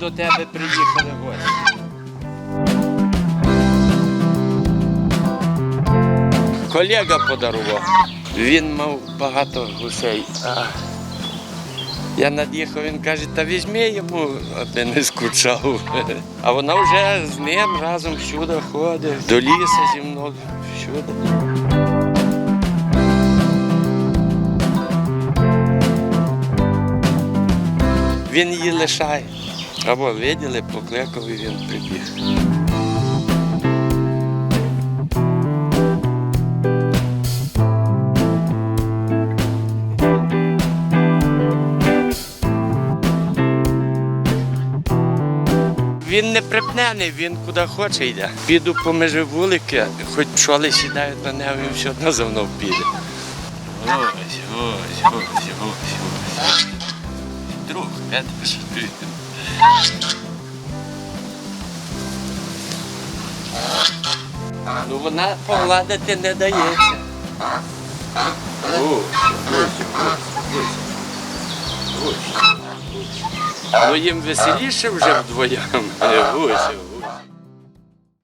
до тебе приїхали гості. Колега подарував. Він мав багато гусей. А я над'їхав, він каже, та візьми йому, аби не скучав. А вона вже з ним разом всюди ходить, до лісу зі мною, всюди. Він її лишає. Або виділи, покликав і він прибіг. Він не припнений, він куди хоче йде. Піду поміж вулики, хоч пчоли сідають на нього, він все одно за мною піде. Ось, ось, ось, ось, ось. Друг, Петр, що ти? Ну вона погладити не дається. Ну їм веселіше вже вдвоєм. Ось, ось.